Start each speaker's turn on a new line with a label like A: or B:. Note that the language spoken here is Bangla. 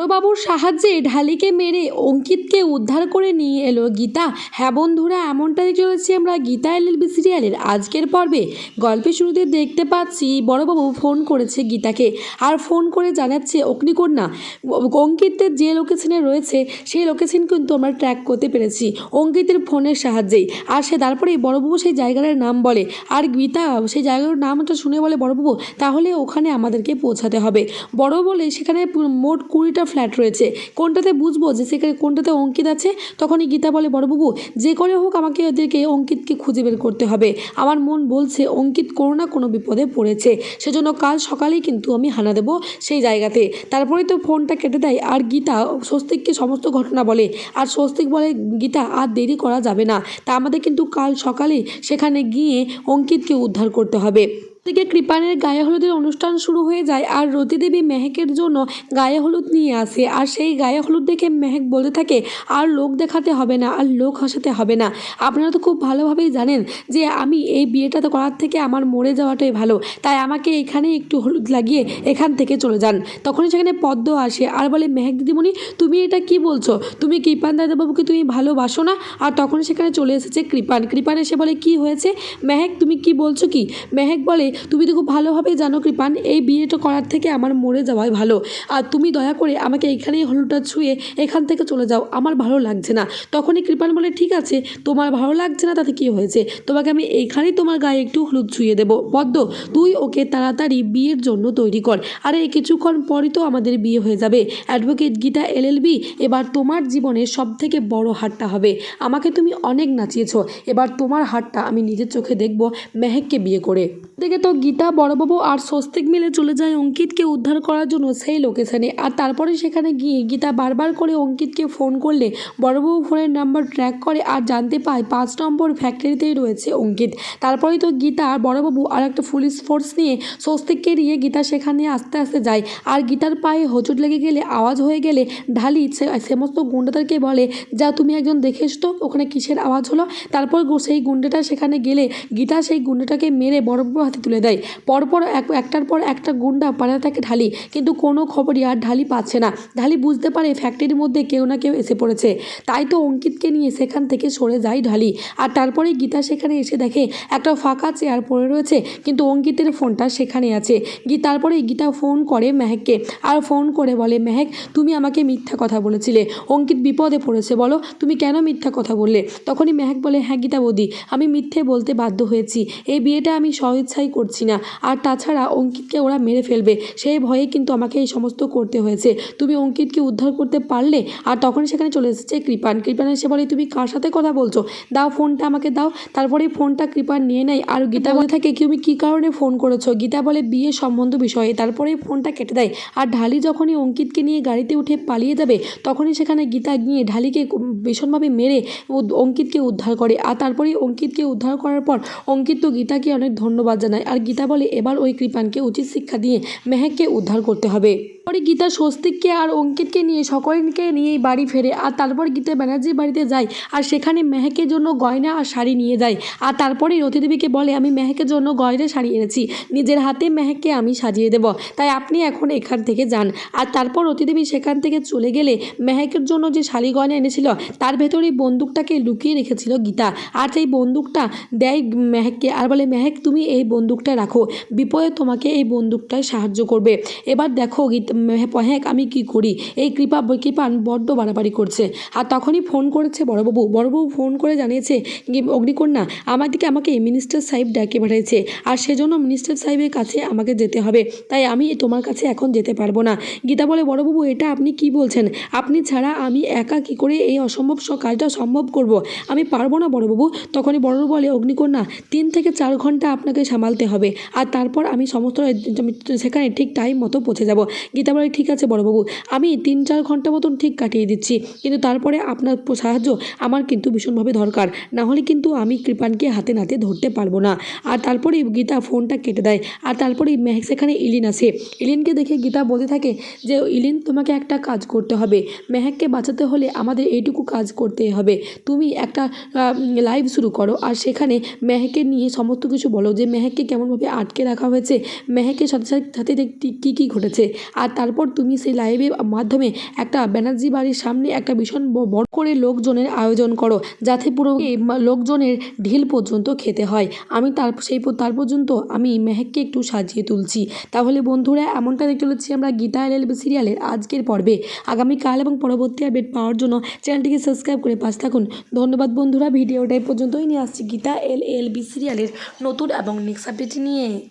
A: বড়বাবুর সাহায্যে ঢালিকে মেরে অঙ্কিতকে উদ্ধার করে নিয়ে এলো গীতা। হ্যাঁ বন্ধুরা, এমনটাই চলেছি আমরা গীতা এলএলবি সিরিয়ালের আজকের পর্বে। গল্পের শুরুতে দেখতে পাচ্ছি বড়বাবু ফোন করেছে গীতাকে আর ফোন করে জানাচ্ছে অগ্নিকন্যা। অঙ্কিতের যে লোকেশনে রয়েছে সেই লোকেশন কিন্তু আমরা ট্র্যাক করতে পেরেছি অঙ্কিতের ফোনের সাহায্যেই। আর সে তারপরেই বড়বাবু সেই জায়গাটার নাম বলে। আর গীতা সেই জায়গার নামটা শুনে বলে, বড়বাবু, তাহলে ওখানে আমাদেরকে পৌঁছাতে হবে। বড় বলে, সেখানে মোট কুড়িটা ফ্ল্যাট রয়েছে। কোনটাতে বুঝব যে সেখানে কোনটাতে অঙ্কিত আছে? তখনই গীতা বলে, বড়বাবু, যে করে হোক আমাকে ওদেরকে অঙ্কিতকে খুঁজে বের করতে হবে। আমার মন বলছে অঙ্কিত কোনো না কোনো বিপদে পড়েছে। সেজন্য কাল সকালেই কিন্তু আমি হানা দেবো সেই জায়গাতে। তারপরে তো ফোনটা কেটে দেয় আর গীতা স্বস্তিককে সমস্ত ঘটনা বলে। আর স্বস্তিক বলে, গীতা, আর দেরি করা যাবে না। তা আমাদের কিন্তু কাল সকালে সেখানে গিয়ে অঙ্কিতকে উদ্ধার করতে হবে। থেকে কৃপানের গায়ে হলুদের অনুষ্ঠান শুরু হয়ে যায় আর রতিদেবী মেহেকের জন্য গায়ে হলুদ নিয়ে আসে। আর সেই গায়ে হলুদ দেখে মেহেক বলতে থাকে, আর লোক দেখাতে হবে না, আর লোক হাসাতে হবে না। আপনারা তো খুব ভালোভাবেই জানেন যে আমি এই বিয়েটা তো করার থেকে আমার মরে যাওয়াটাই ভালো। তাই আমাকে এখানে একটু হলুদ লাগিয়ে এখান থেকে চলে যান। তখনই সেখানে পদ্ম আসে আর বলে, মেহেক দিদিমণি, তুমি এটা কি বলছো? তুমি কৃপান দাদাবাবুকে তুমি ভালোবাসো না? আর তখন সেখানে চলে এসেছে কৃপান। কৃপান এসে বলে, কি হয়েছে? মেহেক, তুমি কি বলছো কি? মেহেক বলে তুমি তো খুব ভালোভাবেই জানো কৃপান, এই বিয়েটা করার থেকে আমার মরে যাওয়াই ভালো। আর তুমি দয়া করে আমাকে এখানেই হলুদটা ছুঁয়ে এখান থেকে চলে যাও, আমার ভালো লাগছে না। তখনই কৃপান বলে, ঠিক আছে, তোমার ভালো লাগছে না, তাতে কি হয়েছে? তোমাকে আমি এইখানেই তোমার গায়ে একটু হলুদ ছুঁয়ে দেবো। পদ্ম তুই ওকে তাড়াতাড়ি বিয়ের জন্য তৈরি কর। আরে কিছুক্ষণ পরই তো আমাদের বিয়ে হয়ে যাবে। অ্যাডভোকেট গীতা এলএলবি এবার তোমার জীবনের সব থেকে বড় হারটা হবে। আমাকে তুমি অনেক নাচিয়েছ, এবার তোমার হারটা আমি নিজের চোখে দেখব মেহেককে বিয়ে করে। দেখে তো গীতা, বড়বাবু আর স্বস্তিক মিলে চলে যায় অঙ্কিতকে উদ্ধার করার জন্য সেই লোকেশানে। আর তারপরে সেখানে গিয়ে গীতা বারবার করে অঙ্কিতকে ফোন করলে বড়বাবু ফোনের নাম্বার ট্র্যাক করে আর জানতে পায় পাঁচ নম্বর ফ্যাক্টরিতেই রয়েছে অঙ্কিত। তারপরেই তো গীতা আর বড়বাবু আর একটা পুলিশ ফোর্স নিয়ে স্বস্তিককে নিয়ে গীতা সেখানে আস্তে আস্তে যায়। আর গীতার পায়ে হোঁচট লেগে গেলে, আওয়াজ হয়ে গেলে ঢালি সমস্ত গুন্ডাদেরকে বলে, যা তুমি একজন দেখে তো? ওখানে কিসের আওয়াজ হলো? তারপর সেই গুন্ডাটা সেখানে গেলে গীতা সেই গুন্ডাটাকে মেরে বড়বাবুর হাতে তুলে দেয়। পরপর এক, একটার পর একটা গুন্ডা পাড়াতে থাকে ঢালি, কিন্তু কোনো খবরই আর ঢালি পাচ্ছে না। ঢালি বুঝতে পারে ফ্যাক্টরির মধ্যে কেউ না কেউ এসে পড়েছে। তাই তো অঙ্কিতকে নিয়ে সেখান থেকে সরে যায় ঢালি। আর তারপরে গীতা সেখানে এসে দেখে, একটা ফাঁকা চেয়ার পড়ে রয়েছে, কিন্তু অঙ্কিতের ফোনটা সেখানে আছে। গী, তারপরে গীতা ফোন করে মেহেককে, আর ফোন করে বলে, মেহেক, তুমি আমাকে মিথ্যা কথা বলেছিলে। অঙ্কিত বিপদে পড়েছে, বলো, তুমি কেন মিথ্যা কথা বললে? তখনই মেহেক বলে হ্যাঁ গীতা বৌদি, আমি মিথ্যে বলতে বাধ্য হয়েছি। এই বিয়েটা আমি স্বইচ্ছাই করছি না। আর তাছাড়া অঙ্কিতকে ওরা মেরে ফেলবে। সেই ভয়ে কিন্তু আমাকে এই সমস্ত করতে হয়েছে। তুমি অঙ্কিতকে উদ্ধার করতে পারলে? আর তখন সেখানে চলে এসেছে কৃপান। কৃপান এসে বলে, তুমি কার সাথে কথা বলছো? দাও ফোনটা আমাকে দাও। তারপরে ফোনটা কৃপান নিয়ে নেয়। আর গীতা বলে থাকে তুমি কী কারণে ফোন করেছ? গীতা বলে বিয়ে সম্বন্ধ বিষয়ে। তারপরে ফোনটা কেটে দেয়। আর ঢালি যখনই অঙ্কিতকে নিয়ে গাড়িতে উঠে পালিয়ে যাবে, তখনই সেখানে গীতা গিয়ে ঢালিকে ভীষণভাবে মেরে অঙ্কিতকে উদ্ধার করে। আর তারপরেই অঙ্কিতকে উদ্ধার করার পর অঙ্কিত তো গীতাকে অনেক ধন্যবাদ জানায়। আর গীতা বলে, এবার ওই কৃপানকে উচিত শিক্ষা দিয়ে মেহেককে উদ্ধার করতে হবে। পরে গীতা স্বস্তিককে আর অঙ্কিতকে নিয়ে, সকলকে নিয়েই বাড়ি ফেরে, আর তারপর গীতা ব্যানার্জির বাড়িতে যায়, আর সেখানে মেহেকের জন্য গয়না আর শাড়ি নিয়ে যায়। আর তারপরে রতিদেবীকে বলে, আমি মেহেকের জন্য গয়না শাড়ি এনেছি, নিজের হাতে মেহেককে আমি সাজিয়ে দেব, তাই আপনি এখন এখান থেকে যান। আর তারপর রতিদেবী সেখান থেকে চলে গেলে মেহেকের জন্য যে শাড়ি গয়না এনেছিল, তার ভেতরেই বন্দুকটাকে লুকিয়ে রেখেছিল গীতা। আর সেই বন্দুকটা দেয় মেহেককে, আর বলে, মেহেক, তুমি এই বন্দুকটা রাখো। বিপদে তোমাকে এই বন্দুকটায় সাহায্য করবে। এবার দেখো মেহেক আমি কি করি? এই কৃপা কৃপান বড্ড বাড়াবাড়ি করছে। আর তখনই ফোন করেছে বড়বাবু। বড়বাবু ফোন করে জানিয়েছে অগ্নিকন্যা আমাদেরকে আমাকে মিনিস্টার সাহেব ডাকে পাঠিয়েছে আর সেজন্য মিনিস্টার সাহেবের কাছে আমাকে যেতে হবে। তাই আমি তোমার কাছে এখন যেতে পারব না। গীতা বলে, বড়বাবু, এটা আপনি কি বলছেন? আপনি ছাড়া আমি একা কি করে এই অসম্ভব কাজটা সম্ভব করব? আমি পারব না বড়বাবু। তখনই বড়বাবু বলে, অগ্নিকন্যা, তিন থেকে চার ঘণ্টা আপনাকে সামালতে হবে। আর তারপর আমি সমস্ত সেখানে ঠিক টাইম মতো পৌঁছে যাব। গীতা বলে, ঠিক আছে বড়বাবু, আমি তিন চার ঘণ্টা মতন ঠিক কাটিয়ে দিচ্ছি। কিন্তু তারপরে আপনার সাহায্য আমার কিন্তু ভীষণভাবে দরকার। না হলে কিন্তু আমি কৃপানকে হাতে নাতে ধরতে পারব না। আর তারপরে গীতা ফোনটা কেটে দেয়। আর তারপরে সেখানে ইলিন আসে। ইলিনকে দেখে গীতা বলতে থাকে যে, ইলিন, তোমাকে একটা কাজ করতে হবে। মেহেককে বাঁচাতে হলে আমাদের এইটুকু কাজ করতে হবে। তুমি একটা লাইভ শুরু করো। আর সেখানে মেহেকে নিয়ে সমস্ত কিছু বলো যে, মেহেককে কেমন কেমনভাবে আটকে রাখা হয়েছে, মেহেকের সাথে সাথে কী কী ঘটেছে। আর তারপর তুমি সেই লাইভের মাধ্যমে একটা ব্যানার্জি বাড়ির সামনে একটা ভীষণ বড় করে লোকজনের আয়োজন করো, যাতে পুরো লোকজনের ঢিল পর্যন্ত খেতে হয়। আমি তার, সেই তার পর্যন্ত আমি মেহেককে একটু সাজিয়ে তুলছি। তাহলে বন্ধুরা, এমনটা দেখতে চলেছি আমরা গীতা এলএলবি সিরিয়ালের আজকের পর্বে। আগামীকাল এবং পরবর্তী আপডেট পাওয়ার জন্য চ্যানেলটিকে সাবস্ক্রাইব করে পাশ থাকুন। ধন্যবাদ বন্ধুরা, ভিডিওটা পর্যন্তই। নিয়ে আসছি গীতা এল এল বি সিরিয়ালের নতুন এবং নেক্সট আপডেট নিয়ে